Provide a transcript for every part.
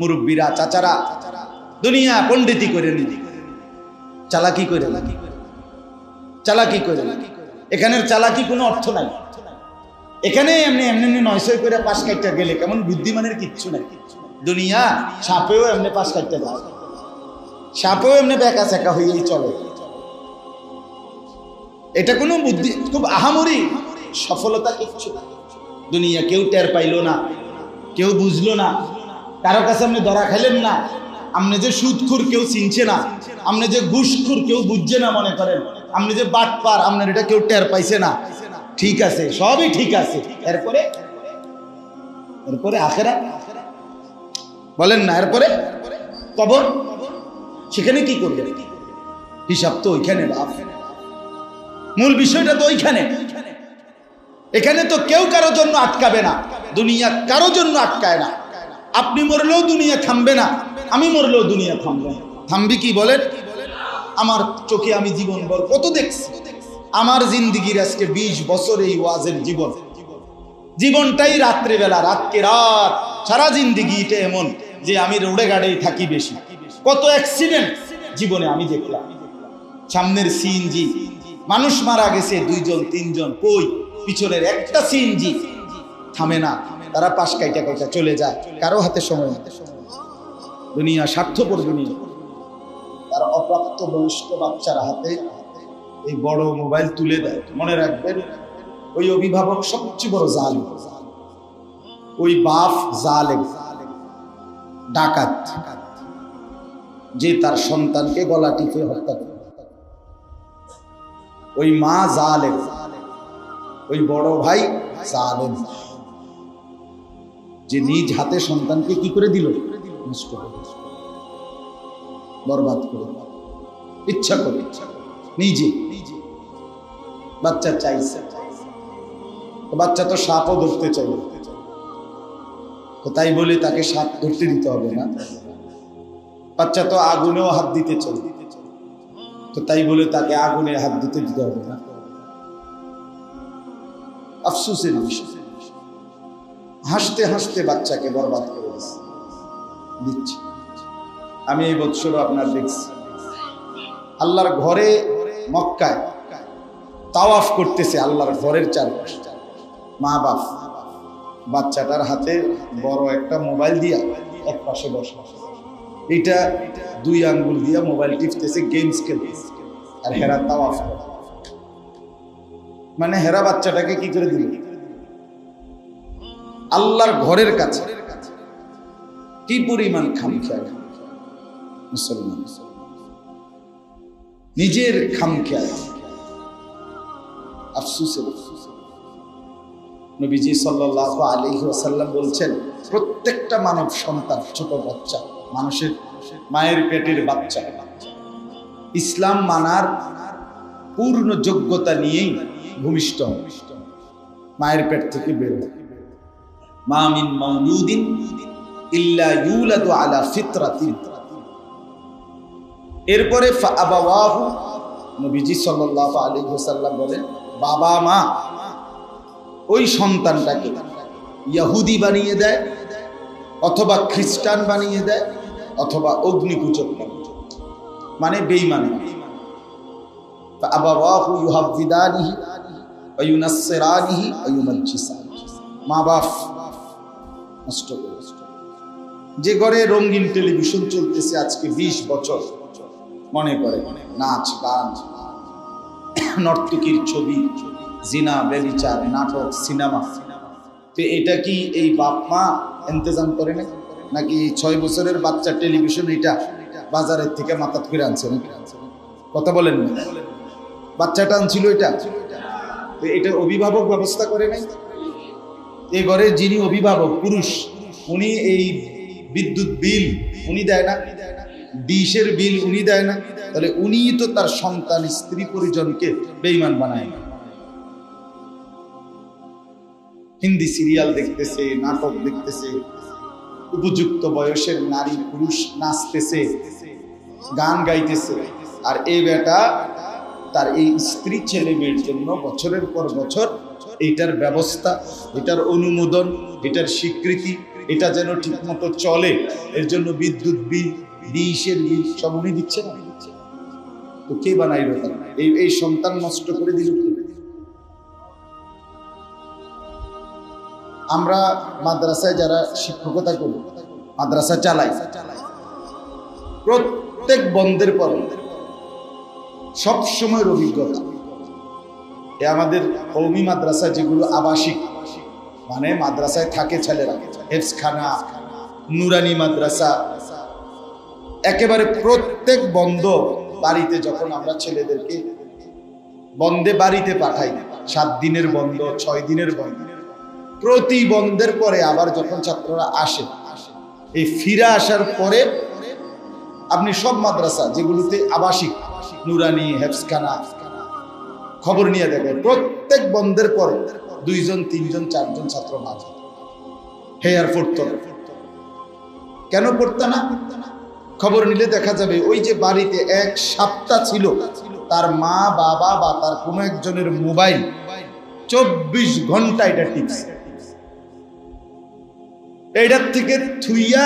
মুরব্বীরা, চাচারা, দুনিয়া পণ্ডিতি করে নিন চালাকি করে চালাকি করে এখানের চালাকি কোনো অর্থ নাই। এখানে এমনি এমনি এমনি নয়শো করে পাশ কাটতে গেলে কেমন বুদ্ধিমানের কিচ্ছু নাই। দুনিয়া সাপেও এমনি পাশ কাটতে যায় সাপেও এমনি বেকা সেকা হয়েই চলে। এটা কোনো বুদ্ধি, খুব আহামরি সফলতা কিচ্ছু। দুনিয়া কেউ টের পাইলো না, কেউ বুঝলো না। কারও কাছে আপনি ধরা খাইলেন না। আপনি যে সুদখুর কেউ চিনছে না। আপনি যে ঘুষখুর কেউ বুঝছে না মনে করেন। আপনি যে বাট পার আপনার এটা কেউ টের পাইছে না। ঠিক আছে, সবই ঠিক আছে। এরপরে এরপরে আখেরা বলেন না, এরপরে? কবর? সেখানে কি করবে? হিসাব তো ওইখানে, বাপ। মূল বিষয়টা তো ওইখানে। এখানে তো কেউ কারও জন্য আটকাবে না। দুনিয়া কারও জন্য আটকায় না। আপনি মরলেও দুনিয়া থামবে না। আমি মরলেও দুনিয়া থামবে থামবি কি বলেন? আমার চোখে আমি জীবন বল কত দেখছি? আমার জিন্দিগির আজকে ২০ বছর এই ওয়াজের জীবন। জীবনটাই রাত্রেবেলা, রাতকে রাত। সারা জিন্দিগিটা এমন যে আমি রোডে গাড়েই থাকি বেশি। কত অ্যাক্সিডেন্ট জীবনে আমি দেখলাম। সামনের সিএনজি, মানুষ মারা গেছে, দুইজন, তিনজন, কই? পিছনের একটা সিএনজি থামে না। তারা পাশ কাইটা কাইটা চলে যায়। কারও হাতে সময় হাতে দুনিয়া স্বার্থপর দুনিয়া। তারা অপ্রাপ্ত বয়স্ক বাচ্চার হাতে এই বড় মোবাইল তুলে দেয়। মনে রাখবেন, ওই অভিভাবক সবচেয়ে বড় জাল ওই বাপ জালে ডাকাত, যে তার সন্তানকে গলা টিপে হত্যা করে। ওই মা জালেম, ওই বড় ভাই জালেম। যে নিজ হাতে সন্তানকে কি করে দিল? নষ্ট করে বরবাদ করে ইচ্ছা করে। নিজে। বাচ্চা চাইছে। বাচ্চা তো সাপও ধরতে চাই। তাই বলে তাকে সাপ ধরতে দিতে হবে না। বাচ্চা তো আগুনেও হাত দিতে চাই। তো তাই বলে তাকে আগুনে হাত দিতে দিতে হবে না। আফসোসের বিষয়। হাসতে হাসতে বাচ্চাকে বরবাদ করে দিচ্ছে আমি এই বৎসর আপনার দেখছি। আল্লাহর ঘরে মক্কায় তাওয়াফ করতেছে আল্লাহর ঘরের চারপাশে। মা বাপ, বাচ্চাটার হাতে বড় একটা মোবাইল দিয়া এক পাশে এটা দুই আঙ্গুল দিয়া মোবাইল টিপতেছে গেমস খেলতেছে আর হেরা তাওয়াফ। মানে হেরা বাচ্চাটাকে কি করে দিল? আল্লাহর ঘরের কাছে। কি পরিমাণ খামখেয়াল? মুসলমান। নিজের খামখেয়াল। আফসুসের নবীজি সাল্লাল্লাহু আলাইহি ওয়াসাল্লাম বলছেন, প্রত্যেকটা মানব সন্তান ছোট বাচ্চা, মানুষের মায়ের পেটের বাচ্চা। ইসলাম মানার পূর্ণ যোগ্যতা নিয়েই ভূমিষ্ঠ। মায়ের পেট থেকে বের হয়। এরপরে বলেন, বাবা মা, ওই সন্তানটাকে ইহুদি বানিয়ে দেয়, অথবা খ্রিস্টান বানিয়ে দেয়, অথবা অগ্নিপূজক মানে ইউমাজ্জিসানিহি। মা বাপ নষ্ট করে যে ঘরে রঙিন টেলিভিশন চলতেছে আজকে ২০ বছর, মনে করে মনে নাচ, গান, নর্তকীর ছবি, জিনা, বেবিচার, নাটক, সিনেমা। তো এটা কি এই বাপ মা ইন্তজাম করে না নাকি ছয় বছরের বাচ্চা টেলিভিশন এটা বাজারের থেকে মাথা ফিরে আনছে কথা বলেন বাচ্চাটা আনছিল এটা? তো এটা অভিভাবক ব্যবস্থা করে নাই? এ ঘরে যিনি অভিভাবক, পুরুষ, উনি এই বিদ্যুৎ বিল উনি দেয় না, ডিশের বিল উনি দেয় না, তাহলে উনি তো তার সন্তান, স্ত্রী পরিজনকে বেইমান বানায় না। হিন্দি সিরিয়াল দেখতেছে, নাটক দেখতেছে, উপযুক্ত বয়সের নারী, পুরুষ নাচতেছে, গান গাইতেছে, আর এই বেটা তার এই স্ত্রী ছেলে মেয়ের জন্য বছরের পর বছর এটার ব্যবস্থা, এটার অনুমোদন, এটার স্বীকৃতি, এটা যেন ঠিক মতো চলে, এর জন্য বিদ্যুৎ বিল ডিশের বিল সব উনি দিচ্ছে না তো কে বানাইল? এই এই সন্তান নষ্ট করে দিল আমরা মাদ্রাসায় যারা শিক্ষকতা করি, মাদ্রাসা চালাই, প্রত্যেক বন্ধের পর সব সময়ের অভিজ্ঞতা। এ আমাদের কৌমি মাদ্রাসা যেগুলো আবাসিক মানে মাদ্রাসায় থাকে ছেলেরা। হেফসখানা নুরানি মাদ্রাসা, একেবারে প্রত্যেক বন্ধ বাড়িতে যখন আমরা ছেলেদেরকে বন্ধে বাড়িতে পাঠাই, সাত দিনের বন্ধ, ছয় দিনের বন্ধ, প্রতি বন্ধের পরে আবার যখন ছাত্ররা আসে, এই ফিরে আসার পরে আপনি সব মাদ্রাসা যেগুলোতে আবাসিক, নুরানি হেফসখানা খবর নিয়ে দেখেন প্রত্যেক বন্ধের পরে দুইজন, তিনজন, চারজন ছাত্র মাঝ। হেয়ার পড়তো না। কেন পড়তো না? খবর নিলে দেখা যাবে, ওই যে বাড়িতে এক সপ্তাহ ছিল, তার মা, বাবা বা তার কোনো একজনের মোবাইল চব্বিশ ঘণ্টা এটা টিপস এইটার থেকে থুইয়া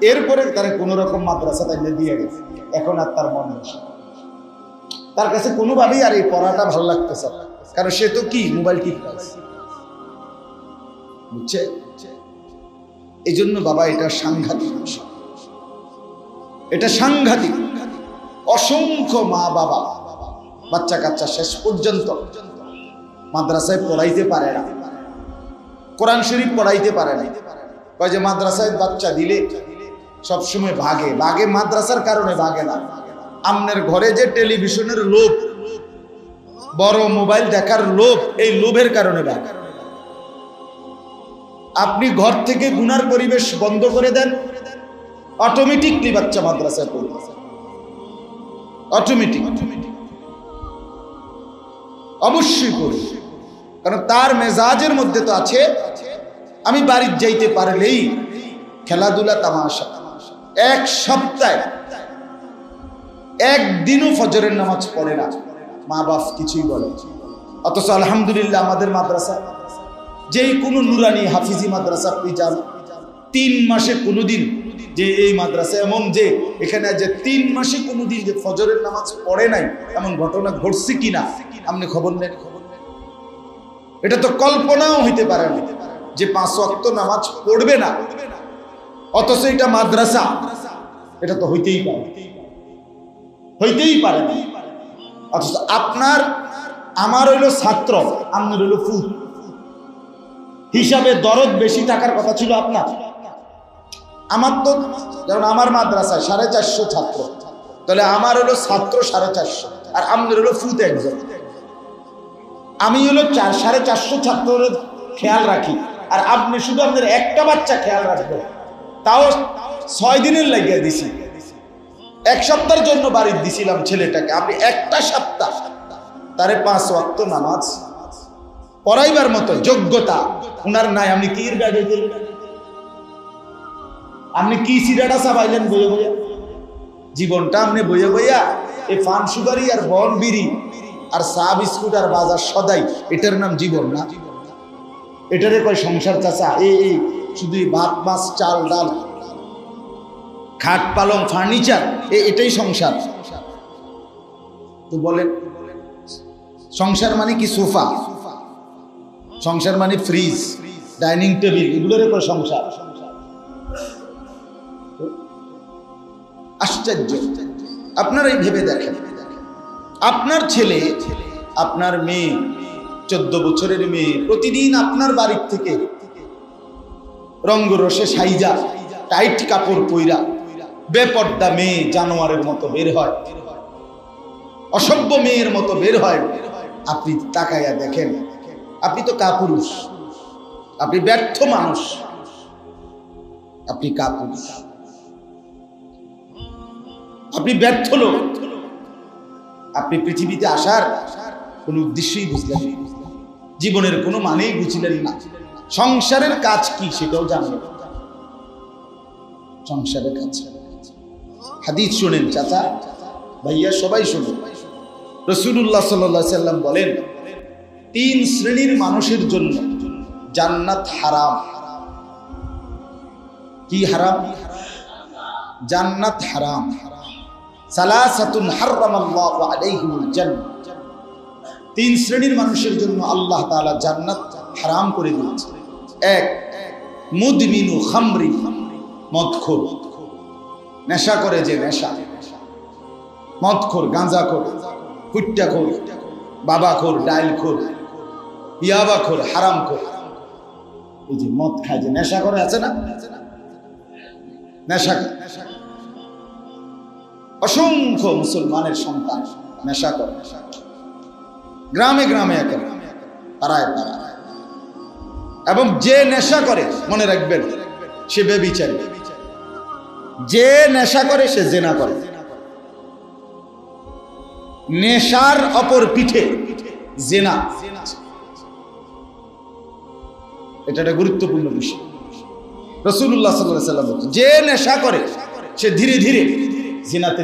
এরপরে তারা কোন রকম মাদ্রাসা তাইলে দিয়ে গেছে। এখন আর তার মনে না। তার কাছে কোনোভাবেই আর এই পড়াটা ভালো লাগতেছে না। কারণ সে তো কি? মোবাইল ঠিক বুঝছে? এই জন্য বাবা, এটা সাংঘাতিক। এটা সাংঘাতিক। অসংখ্য মা বাবা, বাচ্চা কাচ্চা শেষ পর্যন্ত মাদ্রাসায় পড়াইতে পারে না। কোরআন শরীফ পড়াইতে পারে না। কয় যে মাদ্রাসায় বাচ্চা দিলে সবসময় ভাগে। ভাগে মাদ্রাসার কারণে ভাগে না। আমনের ঘরে যে টেলিভিশনের লোভ, বড় মোবাইল দেখার লোভ, এই লোভের কারণে আপনি ঘর থেকে গুনার পরিবেশ বন্ধ করে দেন অটোমেটিকলি বাচ্চা মাদ্রাসায় পড়বে অটোমেটিক অবশ্যই পড়বে কারণ তার মেজাজের মধ্যে তো আছে, আমি বাড়ির যাইতে পারলেই খেলাধুলা তামাশা। এক সপ্তাহে একদিনও ফজরের নামাজ পড়ে না। মা বাপ কিছুই বলে অথচ আলহামদুলিল্লাহ আমাদের মাদ্রাসা, যেই কোনো নুরানি হাফিজি মাদ্রাসা আপনি যান, তিন মাসে কোনোদিন যে এই মাদ্রাসা, এমন যে এখানে যে তিন মাসে কোনোদিন যে ফজরের নামাজ পড়ে নাই, এমন ঘটনা ঘটছে কিনা, আপনি খবর নেন। এটা তো কল্পনাও হইতে পারে না যে পাঁচ ওয়াক্ত নামাজ পড়বে না। অথচ এটা মাদ্রাসা, এটা তো হইতেই পারে। হইতেই পারে অথচ আপনার, আমার হইল ছাত্র, আপনার হইল ফুট হিসাবে দরদ বেশি টাকার কথা ছিল আপনার। আমার তো, যেমন আমার মাদ্রাসায় সাড়ে চারশো ছাত্র, তাহলে আমার হলো ছাত্র সাড়ে চারশো, আর আপনার হলো ফুট একজন। আমি হলো চার, সাড়ে চারশো ছাত্রের খেয়াল রাখি, আর আপনি শুধু আপনার একটা বাচ্চা খেয়াল রাখবেন। তাও ছয় দিনের লাগিয়ে দিছি। এক সপ্তাহের জন্য বাড়ি দিছিলাম ছেলেটাকে। আপনি একটা সপ্তাহ তারে পাঁচ ওয়াক্ত নামাজ পড়াইবার মতো যোগ্যতা উনার নাই। আপনি কি গাড়ি আপনি কি সিরাটা চাবাইলেন বইয়ে বইয়া? জীবনটা আপনি বইয়ে বইয়া এই ফান সুগারি আর বন বিড়ি আর চা, বিস্কুট আর বাজার সদাই, এটার নাম জীবন না? এটারে কয় সংসার চাচা? এই শুধু ভাত, মাছ, চাল, ডাল খাট পালং, ফার্নিচার এটাই সংসার। তো বলেন, সংসার মানে কি? সোফা। সংসার মানে ফ্রিজ, ডাইনিং টেবিল, এগুলোর উপর সংসার। আশ্চর্য। আপনারাই ভেবে দেখেন। আপনার ছেলে, আপনার মেয়ে, চোদ্দ বছরের মেয়ে, প্রতিদিন আপনার বাড়ির থেকে রঙ্গরসে সাইজা, টাইট কাপড় পইরা বেপর্দা মেয়ে জানোয়ারের মতো বের হয়। অসভ্য মেয়ের মতো বের হয়। আপনি তাকাইয়া দেখেন। আপনি তো কাপুরুষ। আপনি ব্যর্থ মানুষ। আপনি কাপুরুষ। আপনি ব্যর্থ লোক। আপনি পৃথিবীতে আসার কোনো উদ্দেশ্যই বুঝলেন জীবনের কোনো মানেই বুঝলেন না। সংসারের কাজ কি সেটাও জানলেন সংসারের কাজ। হাদিস শোনেন চাচা, ভাইয়া সবাই শোনেন রসুল্লাহ সাল্লাহ সাল্লাম বলেন, তিন শ্রেণির মানুষের জন্য জান্নাত হারাম। কি হারাম? জান্নাত হারাম। সালাসাতুন হারামাল্লাহু আলাইহিমুল জান্নাহ। তিন শ্রেণির মানুষের জন্য আল্লাহ তাআলা জান্নাত হারাম করে দিয়েছে। এক, মুদমিনু খামরি মদখোর নেশা করে যে নেশা। মদখোর গাঁজাখোর কুট্টাখোর বাবাখোর ডাইলখোর ইয়াবাখোর হারামখোর এই যে মদ খায় যে নেশা করে, আছে না? নেশা অসংখ্য মুসলমানের সন্তান নেশা করে। গ্রামে গ্রামে একে, পাড়ায় পাড়ায়। এবং যে নেশা করে, মনে রাখবেন, সে বেবিচারী। যে নেশা করে, সে জেনা করে। নেশার অপর পিঠে জেনা। এটা একটা গুরুত্বপূর্ণ বিষয়। রসুল্লাহ সাল্লাম যে নেশা করে, সে ধীরে ধীরে জিনাতে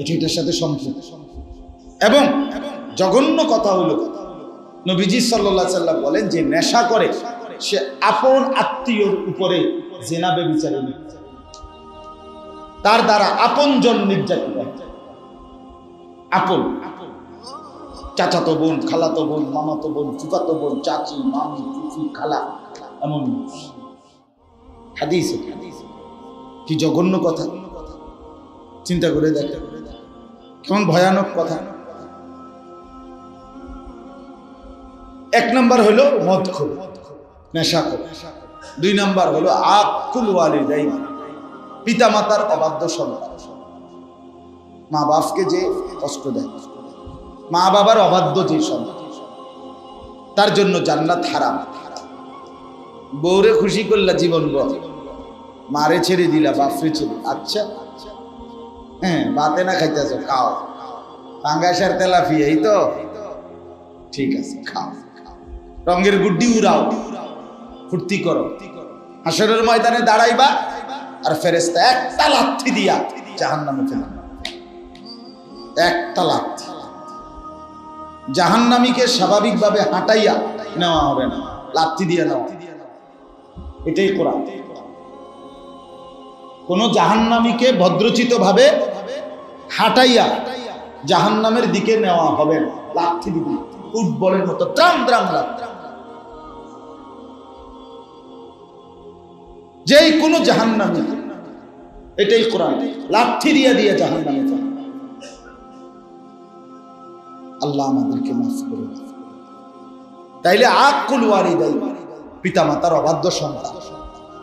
এটি এটার সাথে সম্পূর্ণ এবং জঘন্য কথা হলো, নবীজি সাল্লাহ সাল্লাম বলেন যে নেশা করে, সে আপন আত্মীয়র উপরে জেনাবে বিচারে। তার দ্বারা আপন জন নির্যাতিত। আপন। চাচাতো বোন, খালাতো বোন, মামাতো বোন, ফুফাতো বোন, চাচি, মামি, ফুফি, খালা, এমন হাদিস কি জঘন্য কথা। চিন্তা করে দেখ। কেমন ভয়ানক কথা। এক নাম্বার হলো মদখোর, নেশাখোর। দুই নাম্বার হলো আকুল ওয়ালিদাইন। পিতা মাতার অবাধ্য সন্তান। মা বাপকে যে কষ্ট দেয়, মা বাবার অবাধ্য যে সন্তান, তার জন্য জান্নাত হারাম। বউরে খুশি করলা জীবন মারে ছেড়ে দিলা, বাপরে ছেড়ে আচ্ছা হ্যাঁ বাতে না খাইতেছ, খাও। পাঙ্গাসার এই তো? ঠিক আছে, খাও। রঙের গুড্ডি উড়াও। ফুর্তি করো। হাসরের ময়দানে দাঁড়াইবা আর ফেরেস্তা একটা লাথি দিয়া জাহান নামে ফেলে একটা লাথি জাহান্নামীকে স্বাভাবিকভাবে হাঁটাইয়া নেওয়া হবে না। লাথি দিয়ে নেওয়া এটাই কোরআন। কোন জাহান্নামীকে ভদ্রচিত ভাবে হাঁটাইয়া জাহান্নামের দিকে নেওয়া হবে না। লাথি দিবি। ফুটবলের মতো ত্রাম ত্রাম লাথি যেই কোনো জাহান্নামী। এটাই কোরআন। লাথি দিয়া দিয়ে জাহান্নামে যাবে আল্লাহ আমাদেরকে মাফ করে। তাইলে আকুল ওয়ারিদাই পিতা মাতার অবাধ্য সন্তান।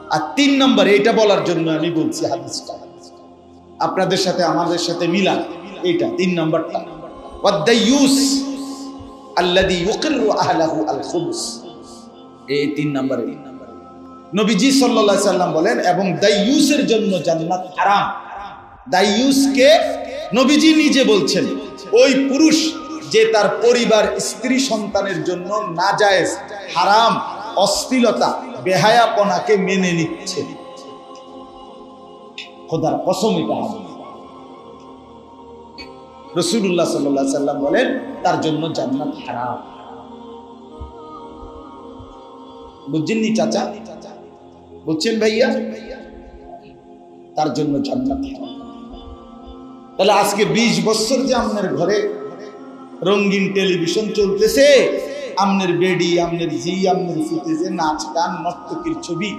আর তিন নম্বর, এইটা বলার জন্য আমি বলছি হাদিসটা। আপনাদের সাথে, আমাদের সাথে মিলান এইটা তিন নম্বরটা। ওয়াদ্দাইয়ুস আল্লাযী ইউকিরু আহলাহু আল খুবুস এই তিন নম্বরে। নবীজি আলাইহি সাল্লাম বলেন, এবং দাইয়ুসের জন্য জান্নাত হারাম। দাইয়ুসকে নবীজি নিজে বলছেন, ওই পুরুষ যে তার পরিবার স্ত্রী সন্তানের জন্য নাজায়েজ, হারাম, অশ্লীলতা, বেহায়াপনাকে মেনে নিচ্ছে। খোদার কসম এটা রসুল্লাহ সাল্লাহ সাল্লাম বলেন, তার জন্য জান্নাত হারাম। বুঝছেননি চাচা? বুঝছেন ভাইয়া, তার জন্য জান্নাত তাহলে আজকে ২০ বছর যে আপনার ঘরে রঙিন টেলিভিশন চলতেছে, আমনের বেডি, আমনের জি, আমনের ফুটেজে নাচ গান, নর্তকীর ছবি,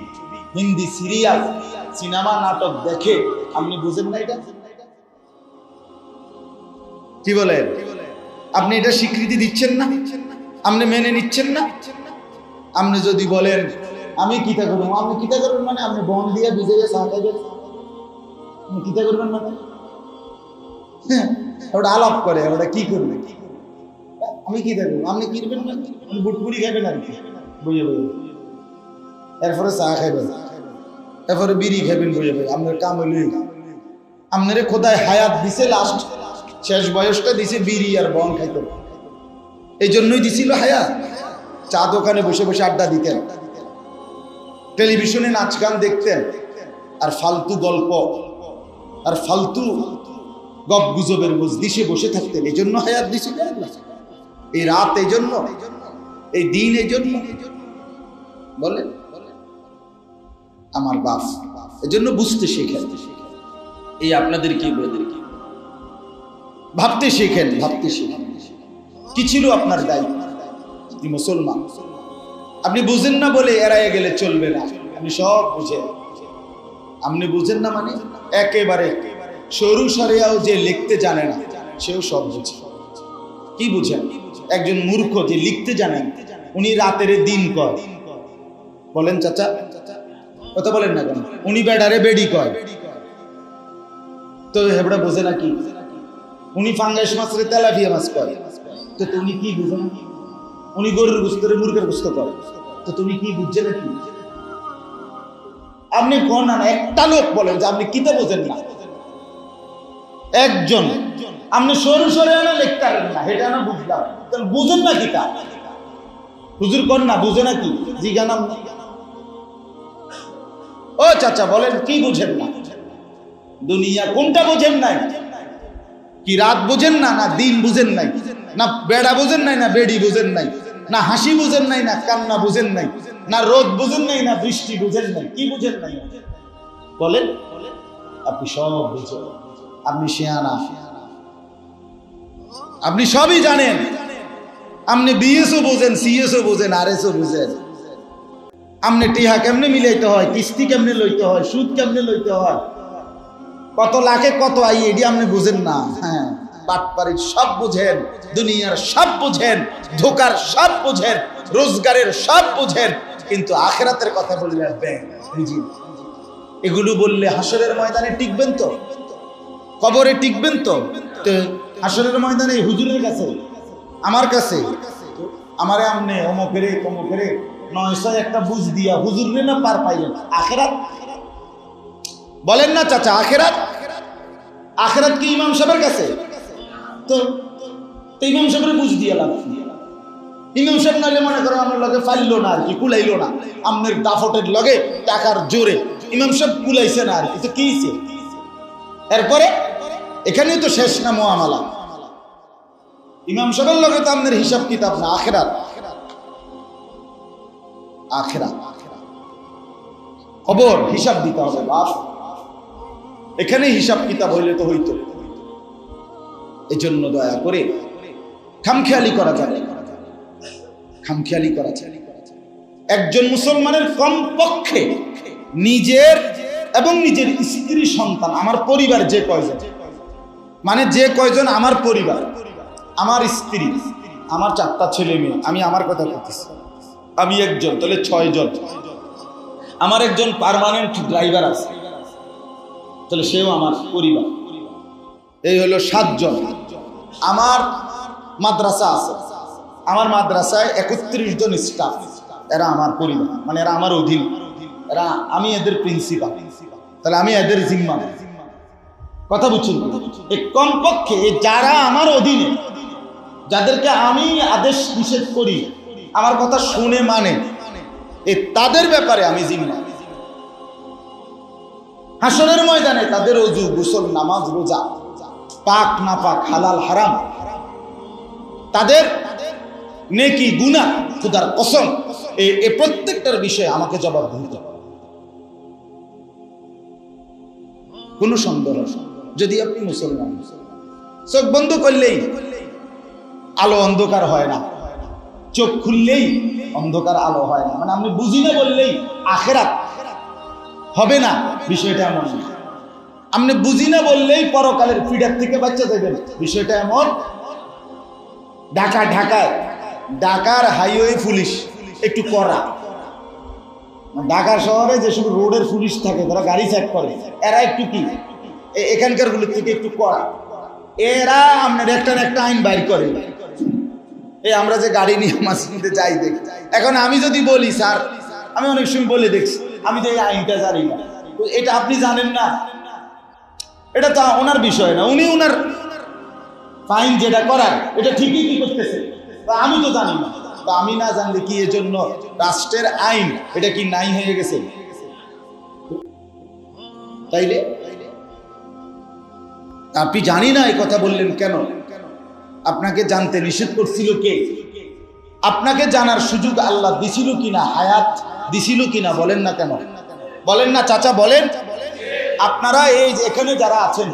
হিন্দি সিরিয়াল, সিনেমা, নাটক দেখে, আপনি বুঝেন না এটা? কি বলেন? আপনি এটা স্বীকৃতি দিচ্ছেন না? আপনি মেনে নিচ্ছেন না? আপনি যদি বলেন আমি কিতা করব? আপনি কিতা করবেন মানে? আপনি বন দিয়ে ভিজে গিয়ে চা খাইবেন কিতা করবেন মানে? হ্যাঁ, ওটা আলাপ করে ওটা কি করবে? আমি কি দেখব আপনি কিনবেন না আপনি বুটপুরি খাবেন আর কি? বুঝে বুঝে। এরপরে চা খাইবেন। এরপরে বিড়ি খাবেন বুঝে বুঝে। আপনার কাম হইল আপনার খোদায় হায়াত দিছে লাস্ট শেষ বয়সটা দিছে বিড়ি আর বন খাইতে। এই জন্যই দিছিল হায়াত। চা দোকানে বসে বসে আড্ডা দিতেন। টেলিভিশনে নাচ গান দেখতেন। আর ফালতু গল্প আর ফালতু গপ গুজবের মজলিসে বসে থাকতেন। এই জন্য হায়াত দিছিল এই রাত এই জন্য এই দিন এই জন্য বলেন আমার বাপ এজন্য বুঝতে শেখেন। এই আপনাদের কি বলে? ভাবতে শেখেন ভাবতে শেখেন। কি ছিল আপনার দায়িত্ব? মুসলমান। আপনি বুঝেন না বলে এড়াইয়ে গেলে চলবে না। আপনি সব বুঝেন। আপনি বুঝেন না মানে? একেবারে। সরু সরিয়াও যে লিখতে জানে না, সেও সব বুঝে। কি বুঝেন? একজন মূর্খ যে লিখতে জানেন উনি রাতের দিন কর বলেন চাচা। কথা বলেন না কেন? উনি বেডারে বেডি কয়। তো হেবড়া বোঝে না কি? উনি ফাঙ্গাস মাছ রে তেলাপিয়া মাছ কয়। তো তুমি কি বুঝেন? উনি গরুর গুস্ত রে মুরগের গুস্ত করে। তো তুমি কি বুঝছে নাকি? আপনি কোন না, একটা লোক বলেন যে আপনি কিতে বোঝেন না। একজন। আপনি সরু সরে না লিখতে পারেন না এটা না বুঝলাম। তাহলে বুঝেন না কিতা হুজুর কর না, বুঝে না কি জিজ্ঞানাম ও চাচা, বলেন কি বুঝেন না? দুনিয়া কোনটা বোঝেন নাই? কি রাত বুঝেন না না দিন বুঝেন নাই? না বেড়া বুঝেন নাই, না বেড়ি বুঝেন নাই, না হাসি বুঝেন নাই, না কান্না বুঝেন নাই, না রোদ বুঝেন নাই, না বৃষ্টি বুঝেন নাই, কি বুঝেন নাই? বলেন, আপনি সব বুঝেন, আপনি শিয়ানা আপনি সবই জানেন, আপনি বিএসও বোঝেন, সিএসও বোঝেন আর এসও বুঝেন। আপনি টিহা কেমনে মিলাইতে হয়, কিস্তি কেমনে লইতে হয়, সুদ কেমনে লইতে হয়? কত লাখে কত আই, এডি আপনি বুঝেন না হ্যাঁ। পাটপাড়ির সব বুঝেন, দুনিয়ার সব বুঝেন, ধোকার সব বুঝেন, রোজগারের সব বুঝেন, কিন্তু আখেরাতের কথা এগুলো বললে হাসরের ময়দানে টিকবেন তো? কবরে টিকবেন তো? হাসরের ময়দানে হুজুরের কাছে, আমার কাছে আমারে আমনে একটা বুঝ দিয়া হুজুর না পার পাইলেন আখেরাত? বলেন না চাচা, আখেরাত? আখেরাত কি ইমাম সাহেবের কাছে? তো ইমাম সাহেবের বুঝ দিয়া ইমাম সাহেব নাইলে মনে করো আমার লগে না আর কি কুলাইলো না। আমনের দাফটের লগে টাকার জোরে। ইমাম সাহেব কুলাইছে না আর কি, তো কি হইছে? এরপরে, এখানেই তো শেষ না মোয়ামালা ইমাম সাহেবের লগে তো আপনার হিসাব কিতাব না, আখেরাত। আখেরাত। খবর, হিসাব দিতে হবে, বাপ। এখানে হিসাব কিতাব হইলে তো হইতো। এজন্য দয়া করে খামখেয়ালি করা যাবে। খামখেয়ালি করা যায় একজন মুসলমানের কমপক্ষে নিজের এবং নিজের স্ত্রী সন্তান, আমার পরিবার যে কয়জন? মানে যে কয়জন? আমার পরিবার, আমার স্ত্রী, আমার চারটা ছেলে মেয়ে, আমি আমার কথা বলতেছি। আমি একজন, তাহলে ছয়জন। আমার একজন পার্মানেন্ট ড্রাইভার আছে, তাহলে সেও আমার পরিবার। এই হলো সাতজন। আমার মাদ্রাসা আছে। আমার মাদ্রাসায় একত্রিশ জন স্টাফ এরা আমার পরিবার। মানে এরা আমার অধীন। এরা আমি এদের প্রিন্সিপাল তাহলে আমি এদের জিম্মা। কথা বুঝছেন? এই কমপক্ষে যারা আমার অধীনে, যাদেরকে আমি আদেশ নিষেধ করি, আমার কথা শুনে মানে এ তাদের ব্যাপারে আমি জিম্মা। হাসনের ময়দানে তাদের অজু গোসল, নামাজ, রোজা। পাক না পাক, হালাল, হারাম। তাদের নেকি গুনা খুদার কসম এ- এ প্রত্যেকটার বিষয়ে আমাকে জবাব দিতে কোনো সন্দেহ যদি আপনি মুসলমান, চোখ বন্ধ করলেই আলো অন্ধকার হয় না। চোখ খুললেই অন্ধকার, আলো হয় না। মানে আপনি বুঝি না বললেই আখেরাত হবে না, বিষয়টা এমন না। আপনি বুঝি না বললেই পরকালের ফিডার থেকে বাচ্চা দেবেন বিষয়টা এমন, ঢাকা ঢাকায় ঢাকার হাইওয়ে পুলিশ, একটু করা ঢাকা শহরে যে যেসব রোডের পুলিশ থাকে তারা গাড়ি চেক করে, এরা একটু কি? এখানকারগুলোর থেকে একটু করা এরা আপনার একটা না একটা আইন বাইর করে। এই আমরা যে গাড়ি নিয়ে মাসজিদে যাই দেখ। এখন আমি যদি বলি, স্যার, আমি অনেক সময় বলে দেখছি, আমি তো এই আইনটা জানি না। তো এটা আপনি জানেন না? এটা তো ওনার বিষয় না, উনি ওনার ফাইন যেটা করার, এটা ঠিকই কি করতেছে? আমি তো জানি না। তা আমি না জানলে কি এজন্য রাষ্ট্রের আইন, এটা কি নাই হয়ে গেছে? তাইলে? আপনি জানি না এই কথা বললেন কেন? আপনাকে জানতে নিষেধ করছিল কে? আপনাকে জানার সুযোগ আল্লাহ দিছিল কিনা, হায়াত দিছিল কিনা বলেন না কেন? বলেন না, চাচা, বলেন। আপনারা এই এখানে যারা আছেন,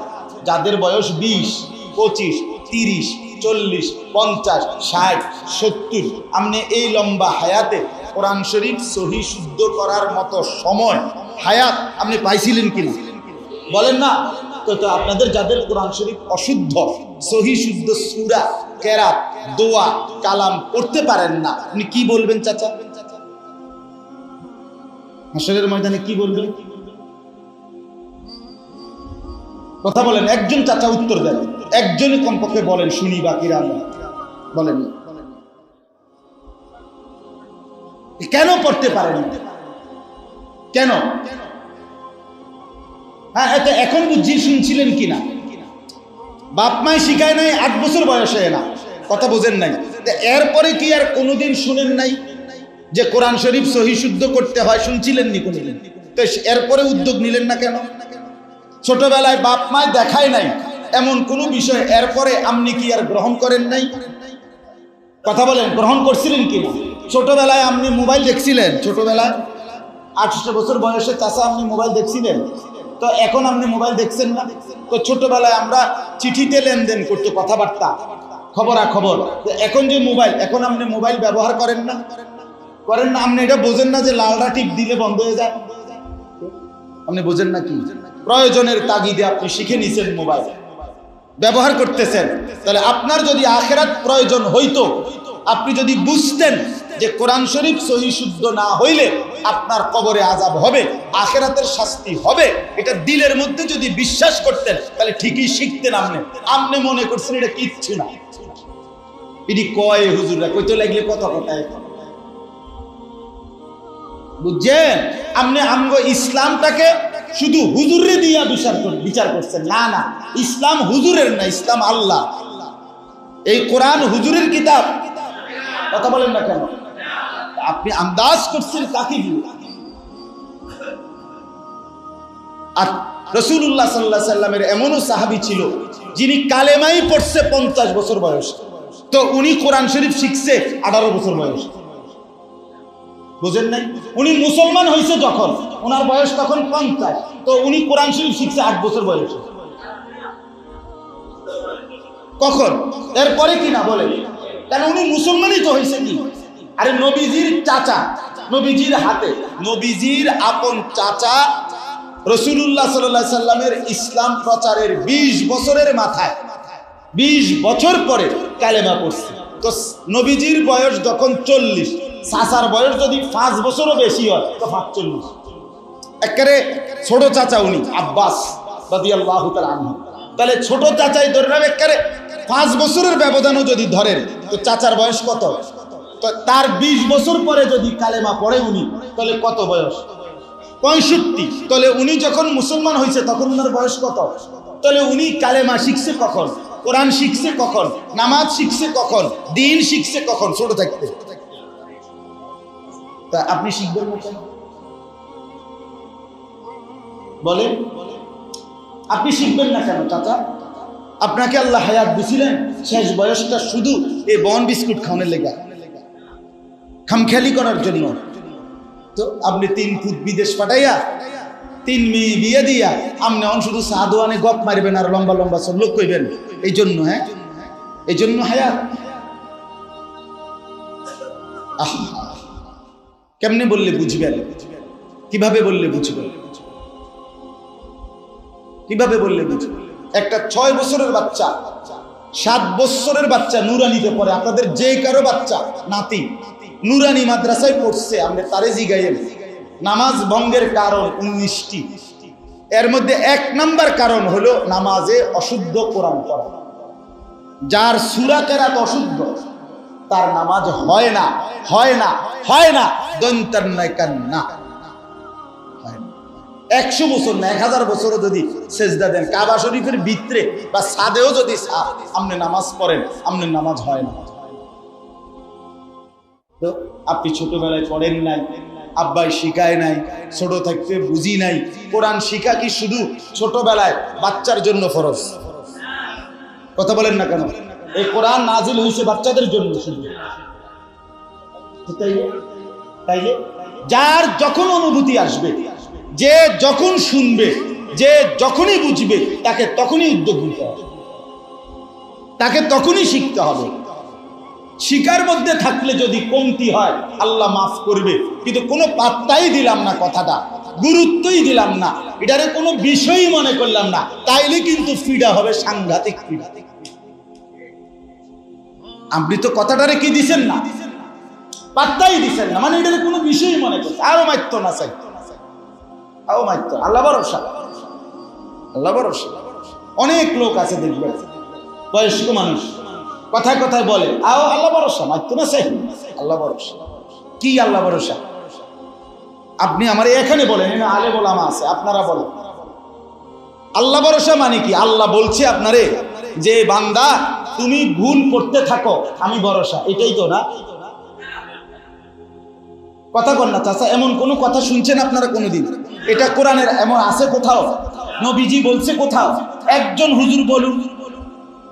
যাদের বয়স বিশ, পঁচিশ, তিরিশ, চল্লিশ, পঞ্চাশ, ষাট, সত্তর আপনি এই লম্বা হায়াতে কোরআন শরীফ সহি শুদ্ধ করার মতো সময়, হায়াত আপনি পাইছিলেন কিনা? বলেন না? তো তো আপনাদের যাদের কোরআন শরীফ অশুদ্ধ, সহি শুদ্ধ সুরা, কেরাত, দোয়া, কালাম করতে পারেন না, আপনি কি বলবেন চাচা? হাসরের ময়দানে কি বলবেন? কথা বলেন, একজন চাচা উত্তর দেন। একজনই কমপক্ষে বলেন, শুনি বাকিরা বলেন। কেন পড়তে পারেন কেন? হ্যাঁ এটা এখন বুঝছি শুনছিলেন কিনা বাপ মায় শিখায় নাই, আট বছর বয়সে না। কথা বোঝেন নাই। এরপরে কি আর কোনোদিন শুনেন নাই যে কোরআন শরীফ সহি শুদ্ধ করতে হয়? শুনছিলেন নি কোনোদিন? তো এরপরে উদ্যোগ নিলেন না কেন? ছোটবেলায় বাপ মায় দেখায় নাই এমন কোনো বিষয়, এরপরে আপনি কি আর গ্রহণ করেন নাই? কথা বলেন, গ্রহণ করছিলেন কি ছোটবেলায় আপনি মোবাইল দেখছিলেন? ছোটবেলায় আটশো বছর বয়সে চাষা আপনি মোবাইল দেখছিলেন? তো এখন আপনি মোবাইল দেখছেন না? তো ছোটবেলায় আমরা চিঠিতে লেনদেন করতো কথাবার্তা খবরা খবর এখন যে মোবাইল, এখন আপনি মোবাইল ব্যবহার করেন না? করেন না, আপনি এটা বোঝেন না যে লালটা টিপ দিলে বন্ধ হয়ে যায়? আপনি বোঝেন না কি? প্রয়োজনের তাগিদে আপনি শিখে নিছেন মোবাইল। ব্যবহার করতেছেন। তাহলে আপনার যদি আখেরাত প্রয়োজন হইতো, আপনি যদি বুঝতেন যে কোরআন শরীফ সহি শুদ্ধ না হইলে আপনার কবরে আজাব হবে, আখেরাতের শাস্তি হবে, এটা দিলের মধ্যে যদি বিশ্বাস করতেন, তাহলে ঠিকই শিখতেন আপনি। আপনি মনে করছেন এটা কিচ্ছু না। এটি কয় হুজুররা কইতে লাগলে কত কথায়? বুঝছেন? আপনি আমগো ইসলামটাকে শুধু হুজুরে দিয়া বিচার বিচার করছেন। না না, ইসলাম হুজুরের না, ইসলাম আল্লাহ। এই কোরআন হুজুরের কিতাব। কথা বলেন না কেন? আপনি আন্দাজ করছেন কাকে দিয়ে? আর রসুল্লাহ সাল্লাহ সাল্লামের এমনও সাহাবি ছিল, যিনি কালেমাই পড়ছে পঞ্চাশ বছর বয়স। তো উনি কোরআন শরীফ শিখছে আঠারো বছর বয়স। বুঝেন নাই? উনি মুসলমান হয়েছে যখন ওনার বয়স তখন পঞ্চাশ। তো উনি কোরআন শরীফ শিখছে আট বছর বয়সে। কখন? এরপরে কি না বলে কারণ উনি মুসলমানই তো হয়েছে কি? আরে নবীজির চাচা, নবীজির হাতে, নবীজির আপন চাচা রসুল্লাহ সাল্লাহ সাল্লামের ইসলাম প্রচারের ২০ বছরের মাথায় ২০ বছর পরে কালেমা পড়ছে। তো নবীজির বয়স যখন চল্লিশ চাচার বয়স যদি পাঁচ বছরও বেশি হয়, তো পাঁচচল্লিশ একেবারে ছোট চাচা উনি, আব্বাস আল্লাহ তাহলে ছোট চাচাই ধরে নেবে একেবারে পাঁচ বছরের ব্যবধানও যদি ধরেন, তো চাচার বয়স কত? তার ২০ বছর পরে যদি কালেমা পড়ে উনি, তাহলে কত বয়স? পঁয়ষট্টি। তাহলে উনি যখন মুসলমান হয়েছে, তখন ওনার বয়স কত? তাহলে উনি কালেমা শিখছে কখন? কোরআন শিখছে কখন? নামাজ শিখছে কখন? দিন শিখছে কখন? ছোট থাকতে। তা আপনি শিখবেন বলেন। আপনি শিখবেন না কেন, চাচা? আপনাকে আল্লাহ হায়াত দিছিলেন, শেষ বয়সটা শুধু এই বন বিস্কুট খাওয়ানোর লেগা। খামখেয়ালি করার জন্য। তো আপনি তিন ফুট বিদেশ পাঠাইয়া, তিন মেয়ে বিয়ে দিয়া আপনি অন শুধু সাদোয়ানে গপ মারবেন আর লম্বা লম্বা সব লোক কইবেন। এই জন্য হ্যাঁ? এই জন্য হায়াত। আহা। কেমনে বললে বুঝবেন? কীভাবে বললে বুঝবেন? কীভাবে বললে বুঝবেন? একটা ছয় বছরের বাচ্চা, সাত বছরের বাচ্চা নুরানিতে পড়ে, আপনাদের যে কারও বাচ্চা, নাতি, নুরানি মাদ্রাসায় পড়ছে, আমরা তারে জিগাইয়েন। নামাজ ভঙ্গের কারণ উনিশটি। এর মধ্যে এক নাম্বার কারণ হলো নামাজে অশুদ্ধ কোরআন পড়া। যার সুরা কেরাত অশুদ্ধ তার নামাজ হয় না হয় না হয় না। দন্তার না হয় না। একশো বছর না, এক হাজার বছরও যদি সেজদা দেন, কাবা শরীফের ভিতরে বা সাদেও যদি আপনি নামাজ পড়েন আপনার নামাজ হয় না। তো আপনি ছোটবেলায় পড়েন নাই, আব্বাই শিখায় নাই, ছোট থাকতে বুঝি নাই, কোরআন শিখা কি শুধু ছোটবেলায় বাচ্চার জন্য ফরজ? কথা বলেন না কেন? এই কোরআন নাজিল হয়েছে বাচ্চাদের জন্য তাইলে? যার যখন অনুভূতি আসবে, যে যখন শুনবে, যে যখনই বুঝবে, তাকে তখনই উদ্যোগ নিতে হবে। তাকে তখনই শিখতে হবে। শিকার মধ্যে থাকলে যদি কমতি হয়, আল্লাহ মাফ করবে। কিন্তু কোনো পাত্তাই দিলাম না কথাটা, গুরুত্বই দিলাম না। এটারে কোনো বিষয়ই মনে করলাম না। তাইলে কিন্তু ফিডা হবে সাংঘাতিক ফিডা। আপনি তো কথাটারে কি দিছেন না? পাত্তাই দিছেন না। মানে এটারে কোনো বিষয়ই মনে করছে আরও মাইত্য না চাই। আরও না। আল্লাহ ভরসা। আল্লাহ ভরসা। অনেক লোক আছে দেখবেন, বয়স্ক মানুষ, কথায় কথায় বলে, আও, আল্লাহ ভরসা মাইত্য না চাই? আল্লাহ ভরসা। কি আল্লাহ ভরসা? আপনি আমার এখানে বলেন আলে বলামা আছে, আপনারা বলেন। আল্লাহ ভরসা মানে কি? আল্লাহ বলছে আপনারে যে বান্দা, তুমি ভুল করতে থাকো, আমি ভরসা। এটাই তো না? কথা বল না চাচা, এমন কোন কথা শুনছেন আপনারা কোনোদিন? এটা কোরআনের, এমন আছে কোথাও? নবীজি বলছে কোথাও? একজন হুজুর বলুন।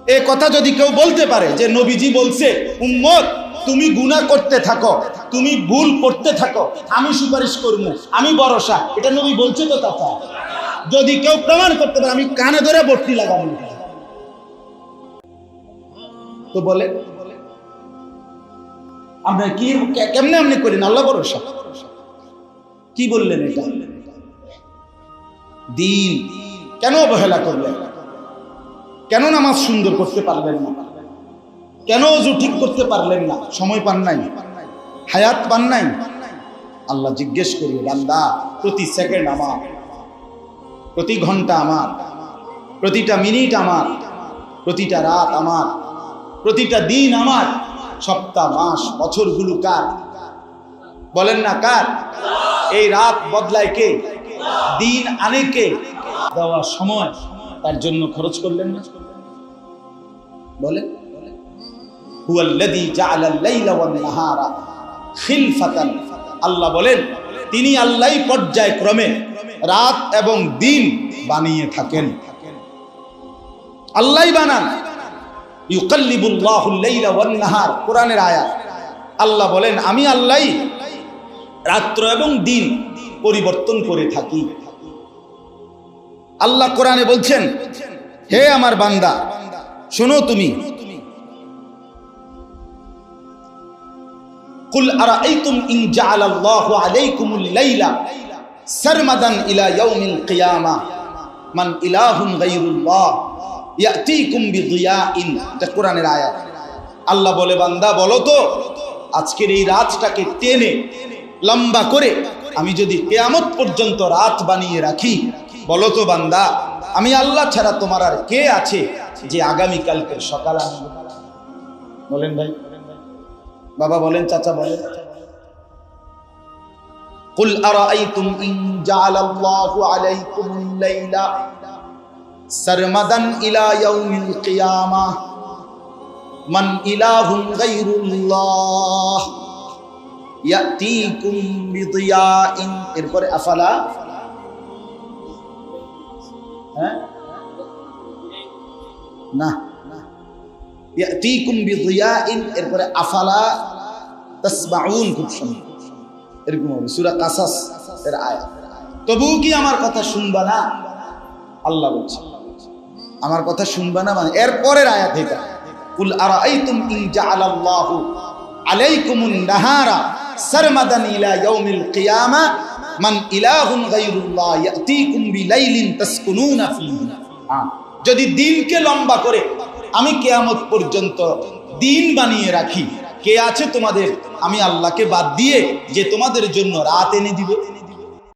এ কথা যদি কেউ বলতে পারে যে নবীজি বলছে, উম্মত, তুমি গুনাহ করতে থাকো, তুমি ভুল করতে থাকো, আমি সুপারিশ করব, আমি ভরসা। এটা নবী বলছে তো চাচা। যদি কেউ প্রমাণ করতে পারে, আমি কানে ধরে বর্তি লাগাবো। তো বলে আপনার কি কেমনে আপনি করেন আল্লাহ ভরসা। কি বললেন এটা? দিন কেন অবহেলা করলেন? কেন নামাজ সুন্দর করতে পারলেন না? কেন অজু ঠিক করতে পারলেন না? সময় পান নাই? হায়াত পান নাই? আল্লাহ জিজ্ঞেস করবে বান্দা, প্রতি সেকেন্ড আমার, প্রতি ঘণ্টা আমার, প্রতিটা মিনিট আমার, প্রতিটা রাত আমার। প্রতিটা দিন আমার, সপ্তাহ, মাস বছরগুলো কার? বলেন না কার? এই রাত বদলায় কে? দিন আনে কে? দেওয়া সময় তার জন্য খরচ করলেন না? বলেন। আল্লাহ বলেন, তিনি আল্লাহই পর্যায়ক্রমে রাত এবং দিন বানিয়ে থাকেন। আল্লাহই বানান। ইউকাল্লিবুল্লাহুল লাইলা ওয়ান নাহার, কোরআনের আয়াত। আল্লাহ বলেন, আমি আল্লাহই রাত্র এবং দিন পরিবর্তন করে থাকি। আল্লাহ কোরআনে বলছেন, হে আমার বান্দা, শোনো তুমি। কুল আরাআইতুম ইন জাআলাল্লাহু আলাইকুমুল লাইলা সারমাদান ইলা ইয়াউমিল কিয়ামা, মান ইলাহুন গায়রুল্লাহ। এটা কোরআনের আয়াত আল্লাহ বলে বান্দা বলো তো আজকের এই রাতটাকে টেনে লম্বা করে আমি যদি কেয়ামত পর্যন্ত রাত বানিয়ে রাখি বলো তো বান্দা আমি আল্লাহ ছাড়া তোমার আর কে আছে যে আগামীকালকে সকাল আনবে বলেন ভাই বাবা বলেন চাচা বলেন قل أرأيتم إن جعل الله عليكم الليل সরমদন ইলা ইয়াউমিল কিয়ামা। মান ইলাহুন গায়রুল্লাহ। ইয়াতিকুম বিদিয়াইন। এরপরে আফালা? হ্যাঁ? না। ইয়াতিকুম বিদিয়াইন। এরপরে আফালা? তাসমাউন খুব সুন্দর। এরকম হবে। সূরা কাসাস এর আয়াত। তবু কি আমার কথা শুনবা না? আল্লাহ বলছে। আমার কথা শুনবা না মানে এর পরের আয়াত এটা। কুল আরাআইতুম ইন জাআলাল্লাহু আলাইকুমুন নাহারা সারমাদান ইলা ইয়াউমিল কিয়ামা মান ইলাহুন গায়রুল্লাহ ইয়াতিকুম বিলাইলিন তাসকুনুনা ফীহি যদি দিনকে লম্বা করে আমি কেয়ামত পর্যন্ত দিন বানিয়ে রাখি, কে আছে তোমাদের? আমি আল্লাহকে বাদ দিয়ে যে তোমাদের জন্য রাত এনে দিবে।